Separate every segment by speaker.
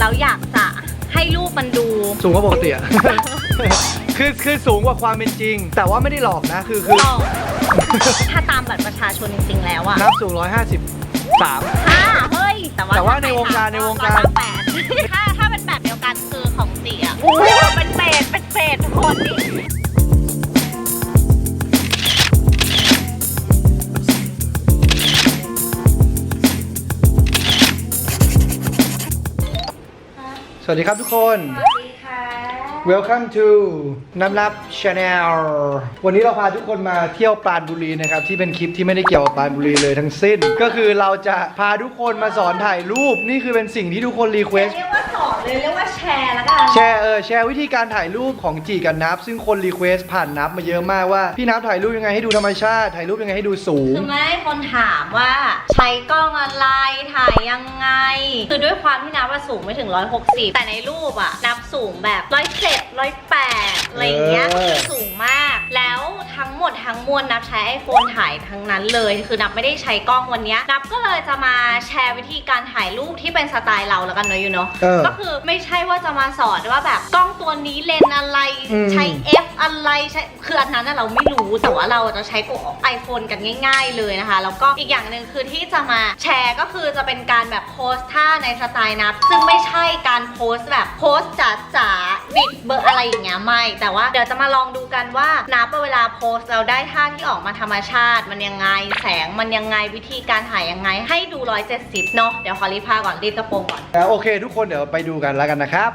Speaker 1: แล้วอยากจะให้รูปมันดู
Speaker 2: สูงกว่าปกติอะ คือคือสูงกว่าความเป็นจริง แต่ว่าไม่ได้หลอกนะ คือคือ
Speaker 1: ลอง ถ้าตามบัตรประชาชนจริงๆแล้วอะ
Speaker 2: นับสูง153
Speaker 1: ค่ะเฮ้ย แต่ว่า
Speaker 2: แต่ว่า
Speaker 1: ถ้
Speaker 2: ในวงการในวงการ
Speaker 1: แปดถ้าถ้าเป็นแบบเดียวกันคือของจีอะโอ้โหเป็นเศษเป็นเศษทุกคนนี่
Speaker 2: สวัสดีครับทุกคน Welcome to น้ำรับ Channel วันนี้เราพาทุกคนมาเที่ยวปราณบุรีนะครับที่เป็นคลิปที่ไม่ได้เกี่ยวกับปราณบุรีเลยทั้งสิ้น ก็คือเราจะพาทุกคนมาสอนถ่ายรูปนี่คือเป็นสิ่งที่ทุกคนรีเควส
Speaker 1: เรียกว่าสอนเลยเรียกว่าแชร์แล้วกัน
Speaker 2: แชร์เออแชร์วิธีการถ่ายรูปของจีกับนับ ซึ่งคนรีเควสผ่านนับมาเยอะมากว่าพี่นับถ่ายรูปยังไงให้ดูธรรมชาติถ่ายรูปยังไงให้ดูสูง
Speaker 1: คือไม่ให้คนถามว่าใช้กล้องอะไรถ่ายยังไง คือด้วยความที่นับว่าสูงไม่ถึง 160 แต่ในรูปอะนับสูงแบบ107 108อะไรอย่างเงี้ย
Speaker 2: เออ
Speaker 1: คือสูงมาก แล้วทั้งหมดทั้งมวลนับใช้ iPhone ถ่ายทั้งนั้นเลย คือนับไม่ได้ใช้กล้องวันเนี้ยนับก็เลยจะมาแชร์วิธีการถ่ายรูปที่เป็นสไตล์เราแล้วกันเนอะยูเนาะ
Speaker 2: เออ
Speaker 1: ก็คือไม่ใช่ว่าจะมาสอนว่าแบบกล้องตัวนี้เลนส์อะไร
Speaker 2: อืม
Speaker 1: ใช้ F อะไรใช้คืออันนั้นน่ะเราไม่รู้แต่ว่าเราจะใช้กด iPhone กันง่าย ๆ เลยนะคะ แล้วก็อีกอย่างหนึ่งคือที่จะมาแชร์ก็คือจะเป็นการแบบโพสท่าในสไตล์นับ ซึ่งไม่ใช่การโพสแบบโพสจ๋าจ๋าๆบิดเบอร์อะไรอย่างเงี้ยไม่ แต่ว่าเดี๋ยวจะมาลองดูกันว่านับเวลาโพสเราได้ท่าที่ออกมาธรรมชาติ มันยังไงแสงมันยังไงวิธีการถ่ายยังไง ให้ดู 170 เนาะเดี๋ยวขอรีบพาก่อนรีบกระโปรงก่อน
Speaker 2: แล้วโอเค ทุกคนเดี๋ยวไปดูกันแล้วกันนะครับ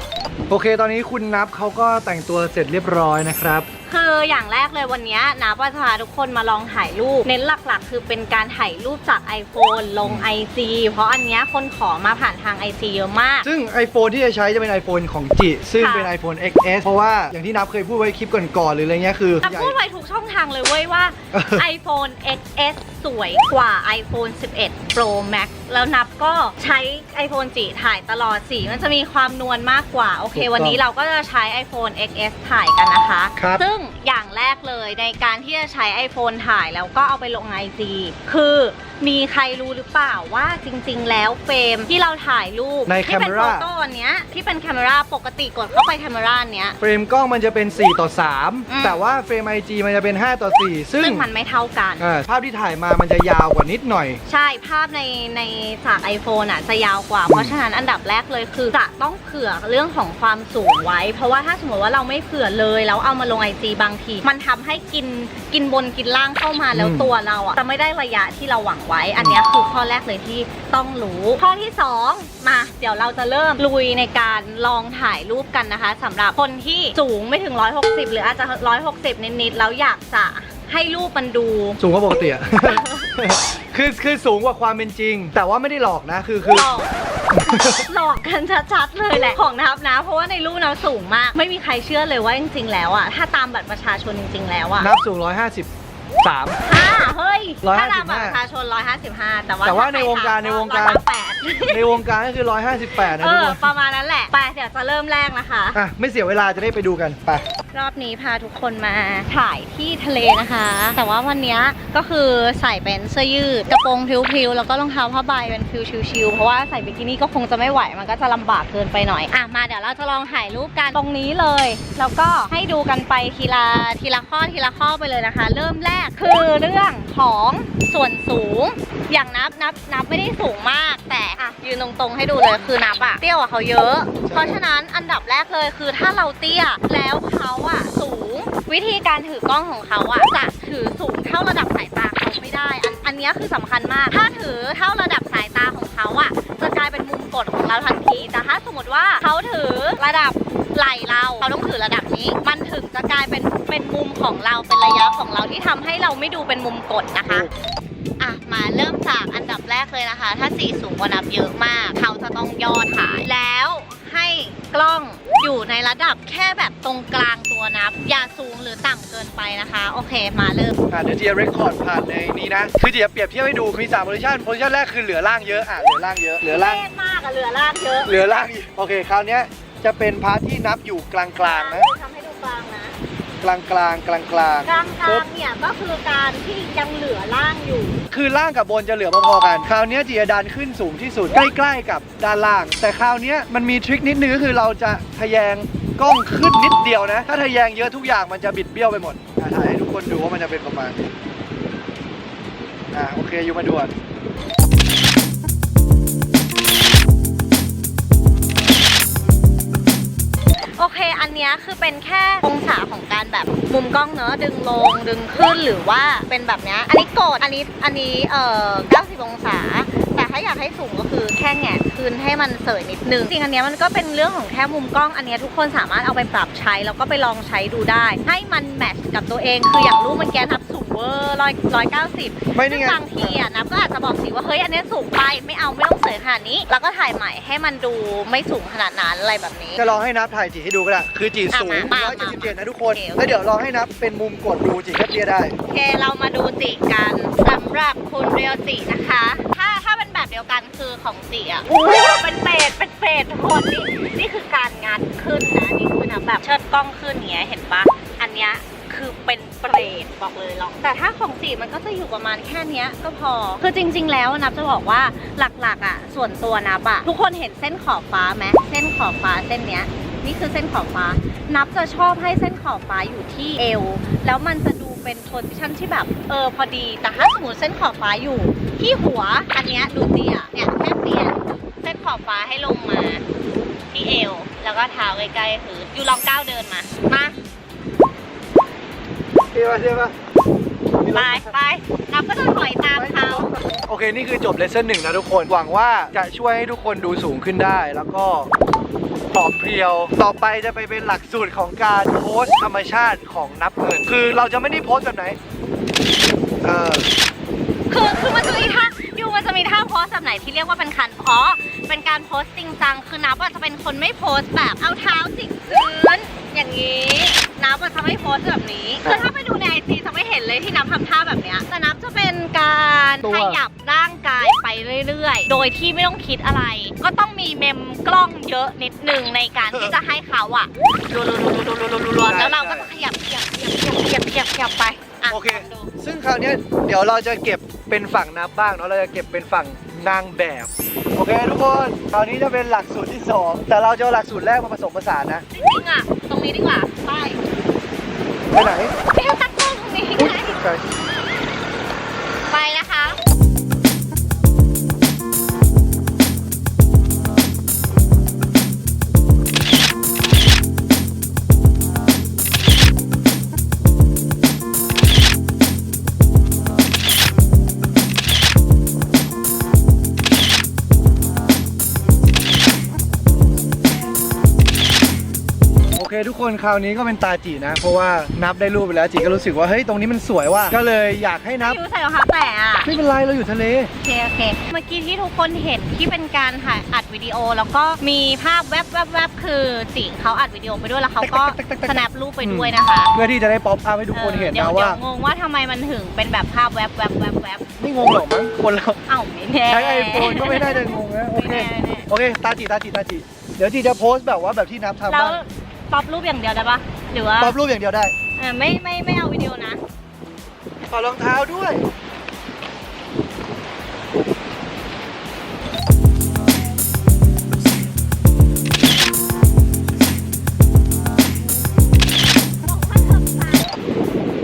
Speaker 2: โอเค ตอนนี้คุณนับเขาก็แต่งตัวเสร็จเรียบร้อยนะครับ
Speaker 1: คืออย่างแรกเลยวันนี้นะว่าจะพาทุกคนมาลองถ่ายรูป เน้นหลักๆ คือเป็นการถ่ายรูปจาก iPhone ลง IG เพราะอันเนี้ยคนขอมาผ่านทาง IG เยอะมาก
Speaker 2: ซึ่ง iPhone ที่จะใช้จะเป็น iPhone ของจิ ซึ่ง
Speaker 1: ค่ะ
Speaker 2: เป็น iPhone XS เพราะว่าอย่างที่นับเคยพูดไว้คลิปก่อนๆหรืออะไรเงี้ยคือ
Speaker 1: แต่
Speaker 2: ใหญ่
Speaker 1: พูดไว้ทุกช่องทางเลยเว้ยว่า
Speaker 2: เออ
Speaker 1: iPhone XS สวยกว่า iPhone 11 Pro Max แล้วนับก็ใช้ iPhone จีถ่ายตลอดสีมันจะมีความนวลมากกว่า โอเค
Speaker 2: ถูกต้อง
Speaker 1: วันนี้เราก็จะใช้ iPhone XS ถ่ายกันนะคะ
Speaker 2: ครับ
Speaker 1: ซึ่งอย่างแรกเลยในการที่จะใช้ iPhone ถ่ายแล้วก็เอาไปลง IG คือมีใครรู้หรือเปล่าว่าจริง ๆ แล้วเฟรมที่เราถ่ายรูป
Speaker 2: ใน
Speaker 1: ที่เป็น
Speaker 2: camera
Speaker 1: โฟโต้อันเนี้ยที่เป็นแคมราปกติกดเข้าไปแคมราเนี้ย
Speaker 2: เฟรมกล้องมันจะเป็น 4 ต่อ
Speaker 1: อืม
Speaker 2: 3 แต่ว่าเฟรม IG มันจะเป็น 5 ต่อ 4 ซึ่ง
Speaker 1: ซึ่งมันไม่เท่ากัน
Speaker 2: อ่าภาพที่ถ่ายมามันจะยาวกว่านิดหน่อย
Speaker 1: ใช่ภาพในในจาก iPhone อะจะยาวกว่า เพราะฉะนั้นอันดับแรกเลยคือจะต้องเผื่อเรื่องของความสูงไว้ เพราะว่าถ้าสมมติว่าเราไม่เผื่อเลยแล้วเอามาลง IG บางที มันทำให้กินกินบนกินล่างเข้ามาแล้ว
Speaker 2: อืม
Speaker 1: ตัวเราอะจะไม่ได้ระยะที่เราหวังไว้ อันเนี้ยคือข้อแรกเลยที่ต้องรู้ ข้อที่ 2 มาเดี๋ยวเราจะเริ่มลุยในการลองถ่ายรูปกันนะคะสำหรับคนที่สูงไม่ถึง 160 หรืออาจจะ 160 นิดๆแล้วอยากจะให้รูปมันดู
Speaker 2: สูงกว่าปกติอะ คือคือสูงกว่าความเป็นจริง แต่ว่าไม่ได้หลอกนะคือคือ
Speaker 1: หลอก หลอกกันชัดๆเลยแหละ ของนับนะ เพราะว่าในรูปนับสูงมาก ไม่มีใครเชื่อเลยว่าจริงๆ แล้วอะถ้าตามบัตรประชาชนจริง ๆ แล้วอะ
Speaker 2: นับสูง 153
Speaker 1: ห้าเฮ้ย
Speaker 2: 155
Speaker 1: ถ้าตามบัตรประชาชน 155 แต่ว่า
Speaker 2: แต่ว่า
Speaker 1: ถ้
Speaker 2: ในวงการ
Speaker 1: ใค
Speaker 2: ในวงการ
Speaker 1: แปด
Speaker 2: ในวงการก็คือ 158 นะ
Speaker 1: เอ
Speaker 2: ทุก
Speaker 1: อ
Speaker 2: คน
Speaker 1: ประมาณนั้นแหละ ไป เดี๋ยวจะเริ่มแรกนะคะ
Speaker 2: อะไม่เสียเวลาจะได้ไปดูกันไป
Speaker 1: รอบนี้พาทุกคนมาถ่ายที่ทะเลนะคะ แต่ว่าวันนี้ก็คือใส่เป็นเสื้อยืดกระโปรงพิ้วๆแล้วก็รองเท้าผ้าใบเป็นฟิลชิลๆเพราะว่าใส่บิกินี่ก็คงจะไม่ไหวมันก็จะลำบากเกินไปหน่อยอะมาเดี๋ยวเราจะลองถ่ายรูปกันตรงนี้เลย แล้วก็ให้ดูกันไปทีละทีละข้อทีละข้อไปเลยนะคะ เริ่มแรกคือเรื่องของส่วนสูง อย่างนับนับนับไม่ได้สูงมาก แต่อะยืนตรงๆให้ดูเลยคือนับอะเตี้ยว่าเขาเยอะ เพราะฉะนั้นอันดับแรกเลยคือถ้าเราเตี้ยแล้วเขาอะสูง วิธีการถือกล้องของเขาอะจะถือสูงเท่าระดับสายตาเขาไม่ได้ อันอันนี้คือสำคัญมาก ถ้าถือเท่าระดับสายตาของเขาอะจะกลายเป็นมุมกดของเราทันที แต่ถ้าสมมติว่าเขาถือระดับไหล่เราเขาต้องถือระดับนี้ มันถึงจะกลายเป็นเป็นมุมของเราเป็นระยะของเราที่ทำให้เราไม่ดูเป็นมุมกดนะคะอะมาเริ่มจากอันดับแรกเลยนะคะ ถ้าสีสูงกว่านับเยอะมาก เขาจะต้องย่อถ่ายแล้วให้กล้อง อยู่ในระดับแค่แบบตรงกลางตัวนับ อย่าสูงหรือต่ำเกินไปนะคะ โอเคมาเริ่ม
Speaker 2: อะเดี๋ยวเจียเรคคอร์ดผ่านในนี้นะ คือเจียเปรียบเทียบให้ดูมี3โพซิชันโพซิชันแรกคือเหลือล่างเยอะอะเหลือล่างเยอะเหลือล่าง
Speaker 1: เท่มากอะเหลือล่างเยอะ
Speaker 2: เหลือล่างอีกโอเคคราวเนี้ยจะเป็นพาร์ทที่นับอยู่กลางๆนะ
Speaker 1: ทำให้ดูกลางนะ
Speaker 2: กลางกลางกลางกลาง
Speaker 1: กลางกลางเนี่ยก็คือการที่ยังเหลือล่างอยู่
Speaker 2: คือล่างกับบนจะเหลือพอๆกัน คราวเนี้ยจีจะดันขึ้นสูงที่สุดใกล้ๆกับด้านล่าง แต่คราวเนี้ยมันมีทริคนิดนึงก็คือเราจะทะแยงกล้องขึ้นนิดเดียวนะ ถ้าทะแยงเยอะทุกอย่างมันจะบิดเบี้ยวไปหมดอะถ่ายให้ทุกคนดูว่ามันจะเป็นประมาณนี้อ่าโอเคอยู่มาดูอะ
Speaker 1: อันนี้คือเป็นแค่องศาของการแบบมุมกล้องเนอะดึงลงดึงขึ้นหรือว่าเป็นแบบนี้อันนี้โกดอันนี้อันนี้เอ่อ90 องศา ถ้าอยากให้สูงก็คือแค่แหงะขึ้นให้มันเสยนิดนึงจริงอันเนี้ยมันก็เป็นเรื่องของแค่มุมกล้องอันเนี้ยทุกคนสามารถเอาไปปรับใช้แล้วก็ไปลองใช้ดูได้ ให้มันแมทช์กับตัวเอง คืออย่างรูปเมันแกนับสูงเวอร์ร้อยร้อยเก้าสิบ
Speaker 2: ไม่นี่
Speaker 1: ซึ่ง
Speaker 2: ไง
Speaker 1: บางทีอะนับก็อาจจะบอกสิว่าเฮ้ยอันเนี้ยสูงไปไม่เอาไม่ต้องเสยขนาดนี้ แล้วก็ถ่ายใหม่ให้มันดูไม่สูงขนาดนั้นอะไรแบบนี้
Speaker 2: จะลองให้นับถ่ายจีให้ดูก็ได้คือจีสูง
Speaker 1: อะมามามา
Speaker 2: 177นะทุกคน
Speaker 1: โอเค
Speaker 2: แล้วเดี๋ยวลองให้นับเป็นมุมกดดูจีก็เตี้ยได้
Speaker 1: โอเคเรามาดูจิกันสำหรับคุณเรียวจินะคะ ดียวกันคือของจิอะโอ้โหเป็นเฟดเป็นเฟดทุกคนนี่นี่คือการงัดขึ้นนะนี่คือนะแบบเชิดกล้องขึ้นอย่างเงี้ยเห็นปะอันเนี้ยคือเป็นเปรตบอกเลยลอง แต่ถ้าของจีมันก็จะอยู่ประมาณแค่เนี้ยก็พอ คือจริง ๆ แล้วนับจะบอกว่าหลักๆ อะ ส่วนตัวนับอะ ทุกคนเห็นเส้นขอบฟ้าไหมเส้นขอบฟ้าเส้นเนี้ย นี่คือเส้นขอบฟ้า นับจะชอบให้เส้นขอบฟ้าอยู่ที่เอว แล้วมันจะดูเป็นโพสิชันที่แบบเออพอดี แต่ถ้าสมมติเส้นขอบฟ้าอยู่ ที่หัวอันเนี้ยดูเตี้ยเนี่ยแค่เปลี่ยนเส้นขอบฟ้าให้ลงมา ที่เอว แล้วก็เท้าใกล้ๆคืออยู่ลองก้าวเดินมา มา
Speaker 2: เตี้ยป่ะเตี้ยป่ะ
Speaker 1: ไปไปนับก็จะถอยตามเขา
Speaker 2: โอเค นี่คือจบเลสเซนหนึ่งนะทุกคน หวังว่าจะช่วยให้ทุกคนดูสูงขึ้นได้ แล้วก็ผอมเพรียว ต่อไปจะไปเป็นหลักสูตรของการโพสต์ธรรมชาติของนับเงิน คือเราจะไม่ได้โพสต์แบบไหน เออ
Speaker 1: คือคือมันจะมีท่าอยู่มันจะมีท่าโพสแบบไหนที่เรียกว่าเป็นคันเพราะเป็นการโพสจริงจังคือนับอาจจะเป็นคนไม่โพสแบบเอาเท้าจิกพื้นอย่างนี้นับอาจจะไม่โพสแบบนี้คือถ้าไปดูในไอจีจะไม่เห็นเลยที่นับทำท่าแบบเนี้ยแต่นับจะเป็นการ
Speaker 2: ตัว
Speaker 1: ขยับร่างกายไปเรื่อยๆ โดยที่ไม่ต้องคิดอะไร ก็ต้องมีเมมกล้องเยอะนิดนึงในการที่จะให้เขาอะรัวๆๆๆๆๆๆแล้วเราก็จะขยับขยับขยับขยับขยับขยับไปะ
Speaker 2: โอเค
Speaker 1: ลงดู
Speaker 2: ซึ่งคราวเนี้ยเดี๋ยวเราจะเก็บ เป็นฝั่งนับบ้างเนาะเราจะเก็บเป็นฝั่งนางแบบ โอเคทุกคนคราวนี้จะเป็นหลักสูตรที่สองแต่เราจะเอาหลักสูตรแรกมาผสมผสานนะ
Speaker 1: จริงๆอะตรงนี้ดีกว่าไป
Speaker 2: ไปไหน เคทุกคนคราวนี้ก็เป็นตาจีนะ เพราะว่านับได้รูปไปแล้วจีก็รู้สึกว่าเฮ้ยตรงนี้มันสวยว่ะก็เลยอยากให้นับ
Speaker 1: ยูใส่รองเท้าแตะอะ
Speaker 2: ไม่เป็นไรเราอยู่ทะเล
Speaker 1: โอเค โอเค เมื่อกี้ที่ทุกคนเห็นที่เป็นการถ่ายอัดวิดีโอ แล้วก็มีภาพแวบแวบแวบคือจิงเขาอัดวิดีโอไปด้วยแล้วเขาก็สแนปรูปไปด้วยนะคะ
Speaker 2: เพื่อที่จะได้ป๊อปอัพให้ทุกคนเห็น
Speaker 1: ดี๋ยว
Speaker 2: นะ
Speaker 1: เดี๋
Speaker 2: ว่า
Speaker 1: ยวงงว่าทำไมมันถึงเป็นแบบภาพแวบแวบแวบแวบ
Speaker 2: ไม่งงหรอกมั้งคนเรา
Speaker 1: เอ้าไม่แน่
Speaker 2: ใช้ไอโฟนก็ไม่ได้จะงงนะโอเค
Speaker 1: ไม่แน่ไม่แน่
Speaker 2: โอเคตาจีตาจีตาจีเดี๋ยวจีจะโพสต์แบบว่าแบบที่นับทำ
Speaker 1: แล้ว
Speaker 2: บ้าง
Speaker 1: ป๊อปรูปอย่างเดียวได้ปะหรือว่า
Speaker 2: ป๊อปรูปอย่างเดียวได้
Speaker 1: เออไม่ไม่ไม่เอาวิดีโอนะ
Speaker 2: ขอรองเท้าด้วย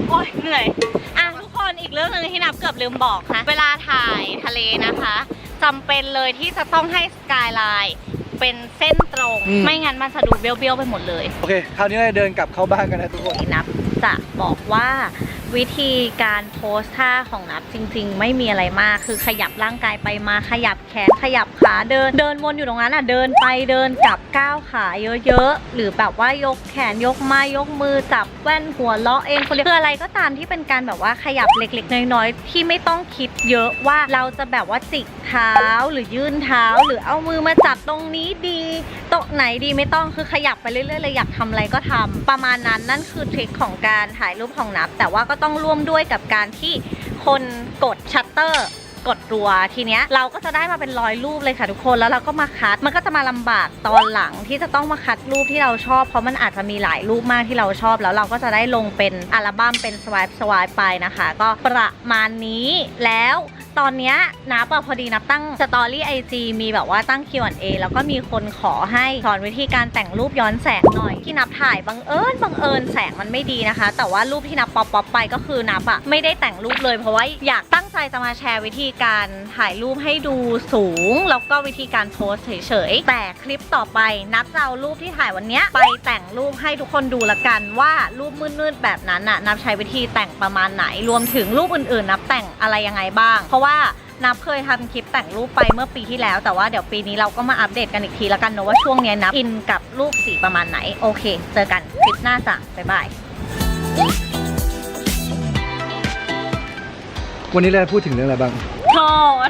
Speaker 1: โอ๊ยเหนื่อยอะทุกคนอีกเรื่องหนึ่งที่นับเกือบลืมบอกค่ะ เวลาถ่ายทะเลนะคะจำเป็นเลยที่จะต้องให้สกายไลน์ เป็นเส้นตรง
Speaker 2: อืม
Speaker 1: ไม่งั้นมันจะดูเบี้ยวๆไปหมดเลย
Speaker 2: โอเค คราวนี้เราจะเดินกลับเข้าบ้านกันนะทุกคน
Speaker 1: นับจะบอกว่า วิธีการโพสท่าของนับจริง ๆ ไม่มีอะไรมาก คือขยับร่างกายไปมาขยับแขนขยับขาเดิน เดินวนอยู่ตรงนั้นอะเดินไปเดินกลับก้าวขาเยอะๆหรือแบบว่ายกแขนยกไม้ยกมือจับแว่นหัวเราะเองคนเดียวคืออะไรก็ตามที่เป็นการแบบว่าขยับเล็กๆ น้อยๆที่ไม่ต้องคิดเยอะว่าเราจะแบบว่าจิกเท้าหรือยื่นเท้า หรือเอามือมาจับตรงนี้ดีโต๊ะไหนดีไม่ต้องคือขยับไปเรื่อยๆเลยอยากทำอะไรก็ทำประมาณนั้นนั่นคือทริคของการถ่ายรูปของนับ แต่ว่าก็ต้องร่วมด้วยกับการที่คนกดชัตเตอร์กดรัวทีเนี้ยเราก็จะได้มาเป็นรอยรูปเลยค่ะทุกคนแล้วเราก็มาคัดมันก็จะมาลำบากตอนหลังที่จะต้องมาคัดรูปที่เราชอบเพราะมันอาจจะมีหลายรูปมากที่เราชอบ แล้วเราก็จะได้ลงเป็นอัลบั้มเป็นสวายสวายไปนะคะ ก็ประมาณนี้แล้ว ตอนเนี้ยนับอะพอดีนับตั้งสตอรี่ไอจีมีแบบว่าตั้ง Q&A แล้วก็มีคนขอให้สอนวิธีการแต่งรูปย้อนแสงหน่อย ที่นับถ่ายบังเอิญบังเอิญแสงมันไม่ดีนะคะ แต่ว่ารูปที่นับป๊อปป๊อปไปก็คือนับอะไม่ได้แต่งรูปเลยเพราะว่าอยากตั้งใจจะมาแชร์วิธีการถ่ายรูปให้ดูสูง แล้วก็วิธีการโพสเฉยๆแต่คลิปต่อไปนับจะเอารูปที่ถ่ายวันเนี้ยไปแต่งรูปให้ทุกคนดูละกันว่ารูปมืดๆแบบนั้นน่ะนับใช้วิธีแต่งประมาณไหนรวมถึงรูปอื่นๆ นับแต่งอะไรยังไงบ้างเพราะว่านับเคยทำคลิปแต่งรูปไปเมื่อปีที่แล้ว แต่ว่าเดี๋ยวปีนี้เราก็มาอัปเดตกันอีกทีละกันเนอะว่าช่วงเนี้ยนับอินกับรูปสีประมาณไหน โอเค เจอกันคลิปหน้าจ้ะบ๊ายบาย
Speaker 2: วันนี้เราจะพูดถึงเรื่องอะไรบ้าง
Speaker 1: โธ่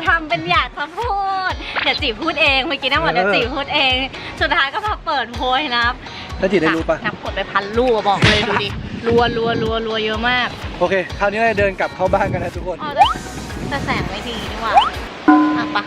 Speaker 1: ทำเป็นอยากจะพูด เดี๋ยวจีพูดเองเมื่อกี้นั่งบอกเดี๋ยวจีพูดเอง สุดท้ายก็มาเปิดโพยนับ
Speaker 2: แล้วจีได้รู้ปะ
Speaker 1: นับกดไปพันลูกอะบอกเลยดูดิรัวรัวรัวรัวเยอะมาก
Speaker 2: โอเค คราวนี้เราจะเดินกลับเข้าบ้านกันนะทุกคน
Speaker 1: อ๋อแต่ แต่แสงไม่ดีนี่หว่าอะปะ